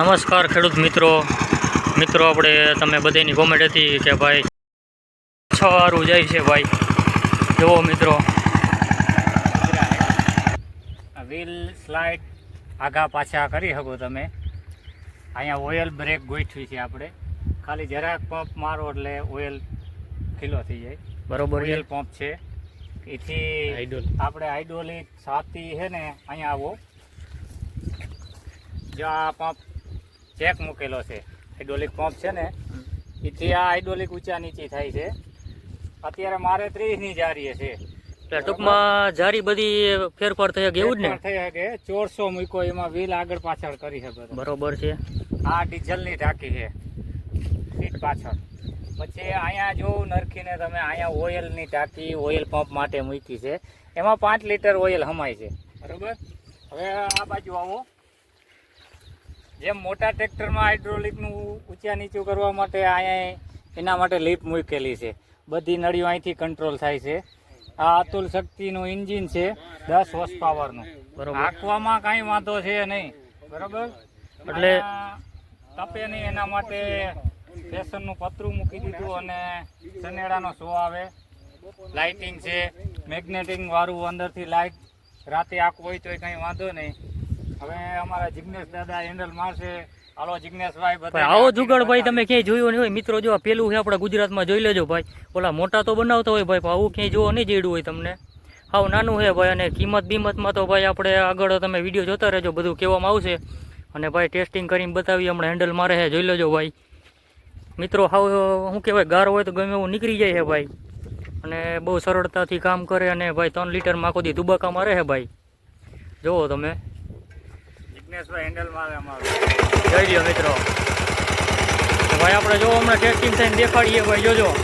નમસ્કાર ખેડૂત મિત્રો. મિત્રો આપણે તમે બધાની કોમેન્ટ હતી કે ભાઈ છ વારું જાય છે ભાઈ. જુઓ મિત્રો. વ્હીલ સ્લાઇડ આગા પાછા કરી શકો તમે. અહીંયા ઓઇલ બ્રેક ગોઠવી છે આપણે. ખાલી જરાક પંપ મારો એટલે ઓઇલ ખીલો થઈ જાય. બરોબર ઓઇલ પંપ છે. એથી આઈડોલ આપણે હાઇડ્રોલિક સાતી છે ને અહીંયા આવો. જો આ પંપ ચેક મૂકેલો છે. હાઇડ્રોલિક પંપ છે ને એથી આ હાઇડ્રોલિક ઊંચા નીચી થાય છે. અત્યારે મારે ત્રીસની જારીએ છે. એટલે ટૂંકમાં જારી બધી ફેરફાર થઈ શકે એવું જ ને? થઈ શકે. ચોરસો મૂકો એમાં વ્હીલ આગળ પાછળ કરી શકો બરોબર છે. આ ડીઝલની ટાંકી છે. સીટ પાછળ. પછી અહીંયા જો નરખીને તમે અહીંયા ઓઇલની ટાંકી ઓઇલ પંપ માટે મૂકી છે. એમાં પાંચ લીટર ઓઇલ હમાય છે. બરોબર. હવે આ બાજુ આવો. જેમ મોટા ટ્રેક્ટરમાં હાઇડ્રોલિકનું ઊંચા નીચું કરવા માટે અહીંયા એના માટે લીપ મૂકેલી છે. બધી નળીઓ અહીંથી કંટ્રોલ થાય છે. આ અતુલ શક્તિનું ઇન્જિન છે દસ હોર્સ પાવરનું. બરોબર. આંકવામાં કાંઈ વાંધો છે નહીં. બરોબર? એટલે- તપે નહીં એના માટે ફેશનનું પતરું મૂકી દીધું અને સનેડાનો શો આવે. લાઇટિંગ છે મેગ્નેટિંગ વાળું અંદરથી લાઇટ રાતે આંકવું હોય તોય કંઈ વાંધો નહીં. હવે અમારા જિગ્નેશ દાદા હેન્ડલ મારશે. હાલો જિગ્નેશભાઈ ભાઈ બધા આવો જુગાડ ભાઈ તમે ક્યાંય જોયો નહીં હોય? મિત્રો જો આ પેલું છે આપણે ગુજરાતમાં જોઈ લેજો ભાઈ. ઓલા મોટા તો બનાવતા હોય ભાઈ આવું ક્યાંય જોવા નહીં જડ્યું હોય તમને. હાવ નાનું છે ભાઈ અને કિંમત બિંમતમાં તો ભાઈ આપણે આગળ તમે વીડિયો જોતા રહેજો બધું કહેવામાં આવશે. અને ભાઈ ટેસ્ટિંગ કરીને બતાવી હમણાં હેન્ડલ મારે છે જોઈ લેજો ભાઈ. મિત્રો હાવ શું કહેવાય ગાર હોય તો ગમે એવું નીકળી જાય છે ભાઈ. અને બહુ સરળતાથી કામ કરે અને ભાઈ ત્રણ લીટરમાં આખો દી દુબાકા મારે છે ભાઈ. જુઓ તમે. જિગ્નેશભાઈ હેન્ડલ મારે અમારું. જોઈ લ્યો મિત્રો. ભાઈ આપણે જો હમણાં ટેસ્ટિંગ થઈને દેખાડીએ ભાઈ, જોજો.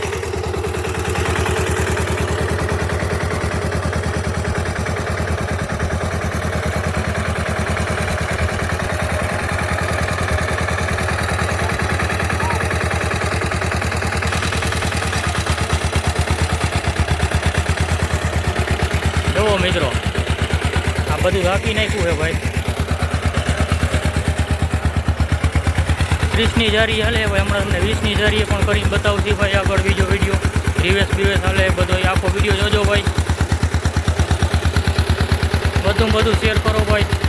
જુઓ મિત્રો, આ બધું રાખી નાખ્યું છે ભાઈ. ત્રીસની જારી હાલે ભાઈ હમણાં તમને વીસની જારીએ પણ કરીને બતાવતી ભાઈ આગળ બીજો વીડિયો રિવેસ બિવેસ હાલે બધો આખો વીડિયો જોજો ભાઈ. બધું બધું શેર કરો ભાઈ.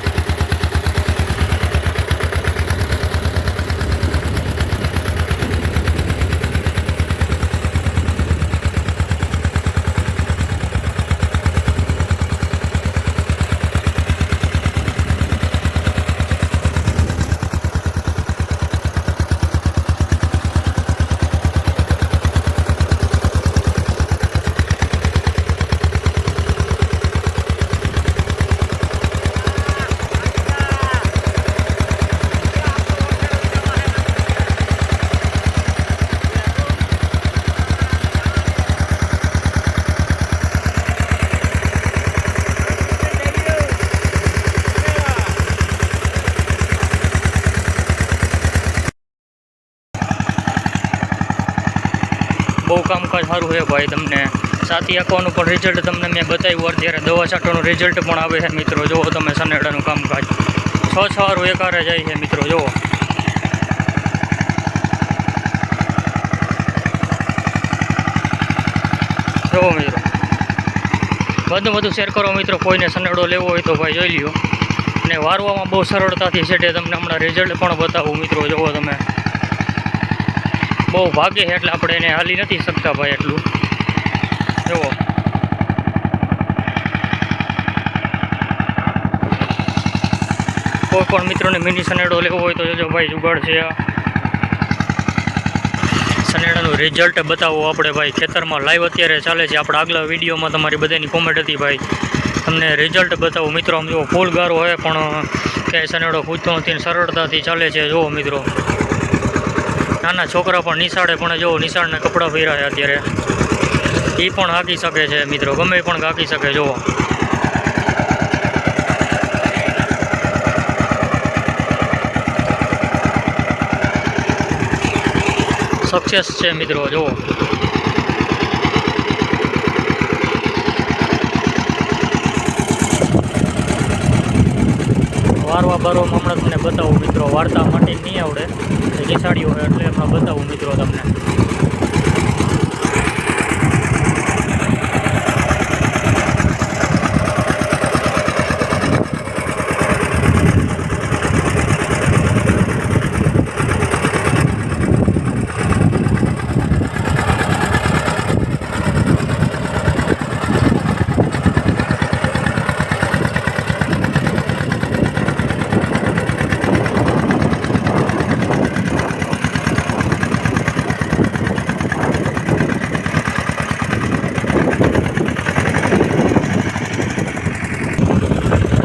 બહુ સારું છે ભાઈ તમને. સાથી આંકવાનું પણ રિઝલ્ટ તમને મેં બતાવ્યું અત્યારે. દવા છાંટવાનું રિઝલ્ટ પણ આવે છે મિત્રો. જુઓ તમે સનેડાનું કામકાજ. છ છ વારું એકારે જાય છે મિત્રો. જુઓ. જુઓ મિત્રો. બધું બધું શેર કરો મિત્રો. કોઈને સનેડો લેવો હોય તો ભાઈ જોઈ લ્યો. અને વારવામાં બહુ સરળતાથી છે તમને હમણાં રિઝલ્ટ પણ બતાવું મિત્રો. જુઓ તમે. બહુ ભાગે છે એટલે આપણે એને હાલી નથી શકતા ભાઈ એટલું. જુઓ. કોઈ પણ મિત્રોને મિની સનેડો લેવો હોય તો જોજો ભાઈ જુગાડ છે સનેડાનું રિઝલ્ટ બતાવો આપણે ભાઈ. ખેતરમાં લાઈવ અત્યારે ચાલે છે. આપણા આગલા વિડીયોમાં તમારી બધાની કોમેન્ટ હતી ભાઈ. તમને રિઝલ્ટ બતાવો મિત્રો. આમ જુઓ, ફૂલ ગારો હોય પણ ક્યાંય સનેડો ખૂજતો નથી સરળતાથી ચાલે છે. જુઓ મિત્રો. નાના છોકરા પણ નિશાળે પણ જો નિશાળના કપડાં પહેર્યા અત્યારે, એ પણ હાકી શકે છે મિત્રો, ગમે પણ હાકી શકે, જુઓ. સક્સેસ છે મિત્રો, જુઓ. વારવા બારવામાં હમણાં તમને બતાવું મિત્રો, વાર્તા માટે નહીં આવડે ઘેસાડીઓ એટલે એમાં બતાવું મિત્રો તમને.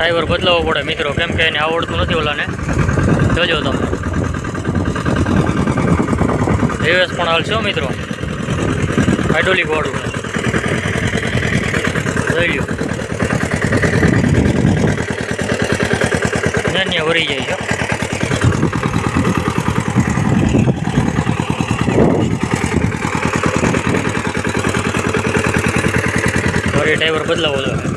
ડ્રાઈવર બદલાવવો પડે મિત્રો. કેમ કે એને આવડતું નથી ઓલાને. જોજો તમે. રિવેસ પણ હાલશો મિત્રો. હાઇડ્રોલિક વાળું. જોઈ લ્યો. ત્યાં વરી જાય છે. ડ્રાઈવર બદલાવો જોઈએ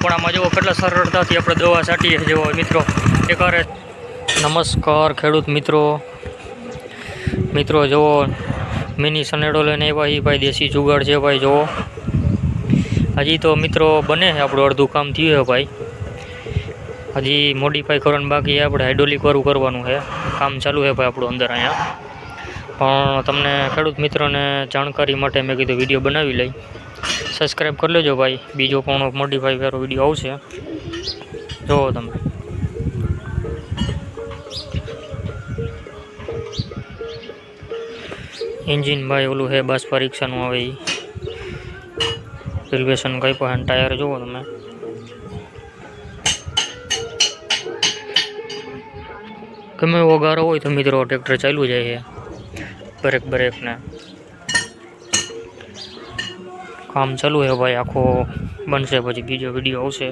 પણ આમાં જુઓ કેટલા સરળતાથી આપણે દવા છાંટીએ જેવો મિત્રો. એકારે નમસ્કાર ખેડૂત મિત્રો. મિત્રો, જુઓ, મિની સનેડો લઈને એ ભાઈ દેશી જુગાડ છે ભાઈ, જુઓ. હજી તો મિત્રો બને છે આપણું અડધું કામ થયું છે ભાઈ. હજી મોડિફાઈ કરવાનું બાકી આપણે હાઇડ્રોલિક વાળું કરવાનું છે. કામ ચાલુ છે ભાઈ આપણું અંદર અહીંયા. પણ તમને ખેડૂત મિત્રોને જાણકારી માટે મેં કીધું વીડિયો બનાવી લઈ. સબસ્ક્રાઈબ કરી લેજો ભાઈ. બીજો પણ મોડિફાઈ વાળો વીડિયો આવશે. જુઓ તમે. એન્જિન ભાઈ, ઓલું છે, બસ પરીક્ષાનું આવે એ રેલવેશન કઈ પણ ટાયર જુઓ તમે. ગમે એવો હોય તો મિત્રો ટ્રેક્ટર ચાલ્યું જાય છે બ્રેક બ્રેક ને. કામ ચાલુ છે ભાઈ આખો બનશે પછી બીજો વીડિયો આવશે.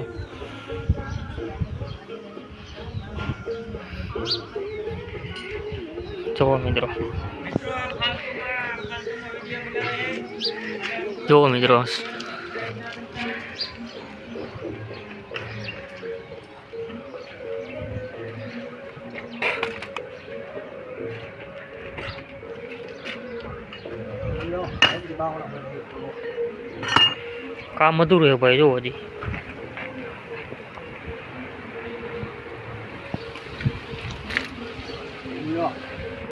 જુઓ મિત્રો. જુઓ મિત્રો. કામ અધૂરું છે ભાઈ જુઓ હજી